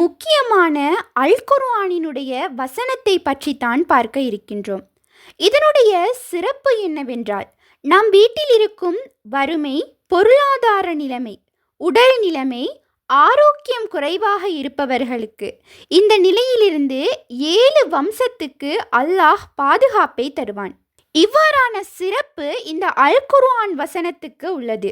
முக்கியமான அல்குர்ஆனினுடைய வசனத்தை பற்றித்தான் பார்க்க இருக்கின்றோம். இதனுடைய சிறப்பு என்னவென்றால் நம் வீட்டில் இருக்கும் வறுமை பொருளாதார நிலைமை உடல் நிலைமை ஆரோக்கியம் குறைவாக இருப்பவர்களுக்கு இந்த நிலையிலிருந்து ஏழு வம்சத்துக்கு அல்லாஹ் பாதுகாப்பை தருவான். இவ்வாறான சிறப்பு இந்த அல்குர்ஆன் வசனத்துக்கு உள்ளது.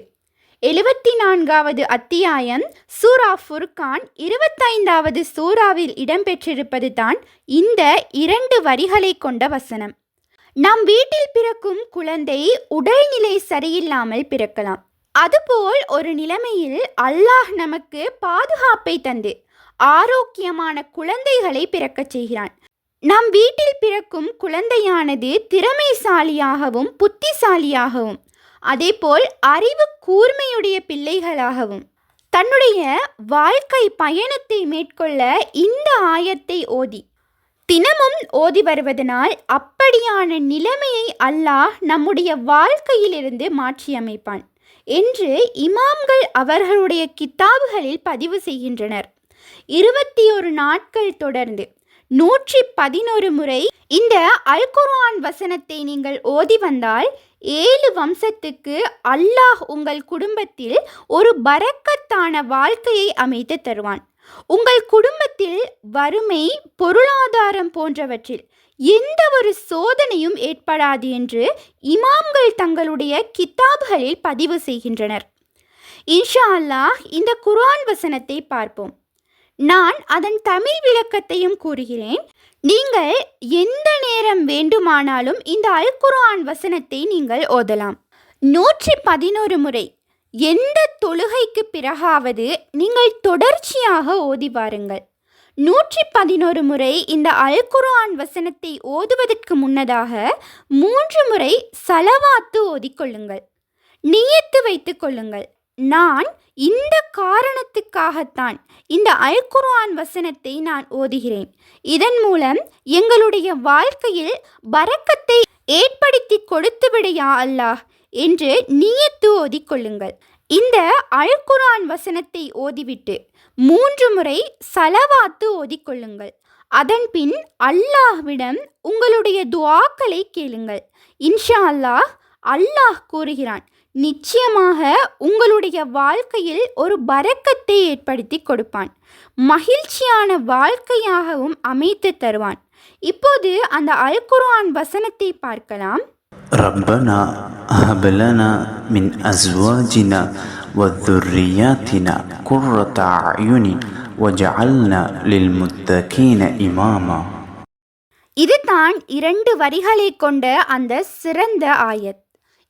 எழுபத்தி நான்காவது அத்தியாயம் சூரா ஃபுர்கான். இருபத்தைந்தாவது சூறாவில் இடம்பெற்றிருப்பது தான் இந்த இரண்டு வரிகளை கொண்ட வசனம். நம் வீட்டில் பிறக்கும் குழந்தை உடல்நிலை சரியில்லாமல் பிறக்கலாம். அதுபோல் ஒரு நிலைமையில் அல்லாஹ் நமக்கு பாதுகாப்பை தந்து ஆரோக்கியமான குழந்தைகளை பிறக்கச் செய்கிறான். நம் வீட்டில் பிறக்கும் குழந்தையானது திறமைசாலியாகவும் புத்திசாலியாகவும் அதேபோல் அறிவு கூர்மையுடைய பிள்ளைகளாகவும். தன்னுடைய வாழ்க்கை பயணத்தை மேற்கொள்ள இந்த ஆயத்தை ஓதி. தினமும் ஓதி வருவதனால் அப்படியான நிலைமையை அல்லாஹ் நம்முடைய வாழ்க்கையிலிருந்து மாற்றியமைப்பான் என்று இமாம்கள் அவர்களுடைய கித்தாபுகளில் பதிவு செய்கின்றனர். இருபத்தி ஒரு நாட்கள் தொடர்ந்து நூற்றி பதினொரு முறை இந்த அல் குர்ஆன் வசனத்தை நீங்கள் ஓதி வந்தால் ஏழு வம்சத்துக்கு அல்லாஹ் உங்கள் குடும்பத்தில் ஒரு பரக்கத்தான வாழ்க்கையை அமைத்து தருவான். உங்கள் குடும்பத்தில் வறுமை பொருளாதாரம் போன்றவற்றில் எந்த ஒரு சோதனையும் ஏற்படாது என்று இமாம்கள் தங்களுடைய கித்தாப்களில் பதிவு செய்கின்றனர். இன்ஷா அல்லாஹ் இந்த குர்ஆன் வசனத்தை பார்ப்போம். நான் அதன் தமிழ் விளக்கத்தையும் கூறுகிறேன். நீங்கள் எந்த நேரம் வேண்டுமானாலும் இந்த அல் குர்ஆன் வசனத்தை நீங்கள் ஓதலாம். நூற்றி பதினோரு முறை எந்த தொழுகைக்கு பிறகாவது நீங்கள் தொடர்ச்சியாக ஓதி பாருங்கள் நூற்றி பதினோரு முறை இந்த அல் குர்ஆன் வசனத்தை ஓதுவதற்கு முன்னதாக மூன்று முறை சலவாத்து ஓதிக்கொள்ளுங்கள் நியத்து வைத்துக் கொள்ளுங்கள். நான் இந்த காரணத்துக்காகத்தான் இந்த அல் குர்ஆன் வசனத்தை நான் ஓதுகிறேன். இதன் மூலம் எங்களுடைய வாழ்க்கையில் பறக்கத்தை ஏற்படுத்தி கொடுத்து விடையா அல்லாஹ் என்று நீயத்து ஓதிக்கொள்ளுங்கள் இந்த அல் குர்ஆன் வசனத்தை ஓதிவிட்டு மூன்று முறை சலவாத்து ஓதிக்கொள்ளுங்கள் அதன் பின் அல்லாஹ்விடம் உங்களுடைய துவாக்களை கேளுங்கள். இன்ஷா அல்லாஹ் அல்லாஹ் கூறுகிறான் நிச்சயமாக உங்களுடைய வாழ்க்கையில் ஒரு பரக்கத்தை ஏற்படுத்தி கொடுப்பான் மகிழ்ச்சியான வாழ்க்கையாகவும் அமைத்து தருவான் இப்போது அந்த அல் குர்ஆன் வசனத்தை பார்க்கலாம் ربنا هب لنا من أزواجنا وذرياتنا قرة أعين واجعلنا للمتقين إماما இதுதான் இரண்டு வரிகளை கொண்ட அந்த சிறந்த ஆயத்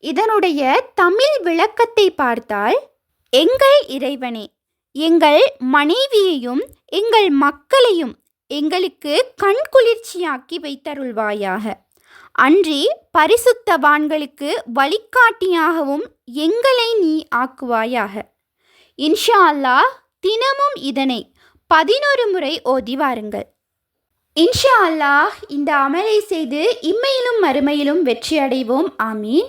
இதனுடைய தமிழ் விளக்கத்தை பார்த்தால் எங்கள் இறைவனே எங்கள் மனைவியையும் எங்கள் மக்களையும் எங்களுக்கு கண்குளிர்ச்சியாக்கி வைத்தருள்வாயாக. அன்றி பரிசுத்தவான்களுக்கு வழிகாட்டியாகவும் எங்களை நீ ஆக்குவாயாக. இன்ஷா அல்லாஹ் தினமும் இதனை பதினொரு முறை ஓதி வாருங்கள். இன்ஷா அல்லாஹ் இந்த அமலை செய்து இம்மையிலும் மறுமையிலும் வெற்றி அடைவோம் ஆமீன்.